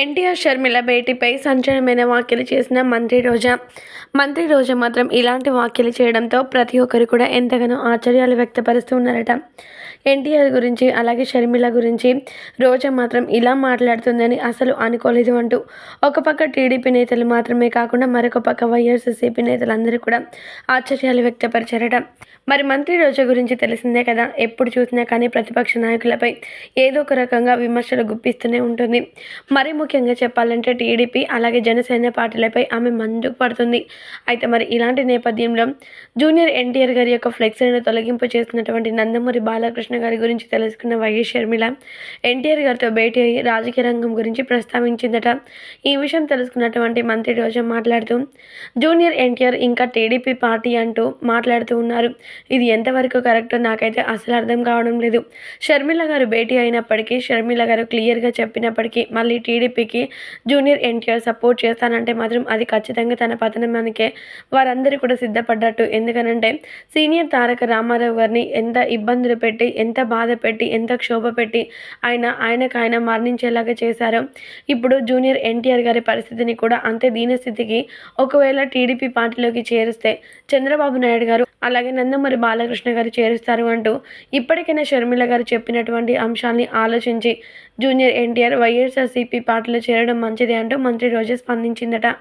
ఎన్టీఆర్ షర్మిల భేటీపై సంచలనమైన వ్యాఖ్యలు చేసిన మంత్రి రోజా. మంత్రి రోజా మాత్రం ఇలాంటి వ్యాఖ్యలు చేయడంతో ప్రతి ఒక్కరు కూడా ఎంతగానో ఆశ్చర్యాలు వ్యక్తపరుస్తూ ఉన్నారట. ఎన్టీఆర్ గురించి అలాగే షర్మిల గురించి రోజా మాత్రం ఇలా మాట్లాడుతుందని అసలు అనుకోలేదు అంటూ ఒక పక్క టీడీపీ నేతలు మాత్రమే కాకుండా మరొక పక్క వైఎస్ఎస్సీపీ నేతలందరూ కూడా ఆశ్చర్యాలు వ్యక్తపరిచారట. మరి మంత్రి రోజా గురించి తెలిసిందే కదా ఎప్పుడు చూసినా కానీ ప్రతిపక్ష నాయకులపై ఏదో ఒక రకంగా విమర్శలు గుప్పిస్తూనే ఉంటుంది. మరి ముఖ్యంగా చెప్పాలంటే టీడీపీ అలాగే జనసేన పార్టీలపై ఆమె మందుకు పడుతుంది. అయితే మరి ఇలాంటి నేపథ్యంలో జూనియర్ ఎన్టీఆర్ గారి యొక్క ఫ్లెక్సీలను తొలగింపు చేసినటువంటి నందమూరి బాలకృష్ణ గారి గురించి తెలుసుకున్న వైఎస్ షర్మిల ఎన్టీఆర్ గారితో భేటీ అయ్యి రాజకీయ రంగం గురించి ప్రస్తావించిందట. ఈ విషయం తెలుసుకున్నటువంటి మంత్రి రోజా మాట్లాడుతూ జూనియర్ ఎన్టీఆర్ ఇంకా టీడీపీ పార్టీ అంటూ మాట్లాడుతూ ఉన్నారు. ఇది ఎంతవరకు కరెక్టో నాకైతే అసలు అర్థం కావడం లేదు షర్మిల గారు భేటీ అయినప్పటికీ షర్మిల గారు క్లియర్గా చెప్పినప్పటికీ మళ్ళీ టీడీపీ వైసీపీకి జూనియర్ ఎన్టీఆర్ సపోర్ట్ చేస్తానంటే మాత్రం అది ఖచ్చితంగా తన పతనమానికే వారందరూ కూడా సిద్ధపడ్డట్టు. ఎందుకనంటే సీనియర్ తారక రామారావు గారిని ఎంత ఇబ్బందులు పెట్టి ఎంత బాధ పెట్టి ఎంత క్షోభ పెట్టి ఆయన ఆయనకు ఆయన మరణించేలాగా చేశారో ఇప్పుడు జూనియర్ ఎన్టీఆర్ గారి పరిస్థితిని కూడా అంతే దీనస్థితికి ఒకవేళ టీడీపీ పార్టీలోకి చేరిస్తే చంద్రబాబు నాయుడు గారు అలాగే నందమూరి బాలకృష్ణ గారు చేరుస్తారు అంటూ ఇప్పటికైనా షర్మిల గారు చెప్పినటువంటి అంశాన్ని ఆలోచించి జూనియర్ ఎన్టీఆర్ వైఎస్ఆర్సీపీ పార్టీలో చేరడం మంచిది అంటూ మంత్రి రోజా స్పందించిందట.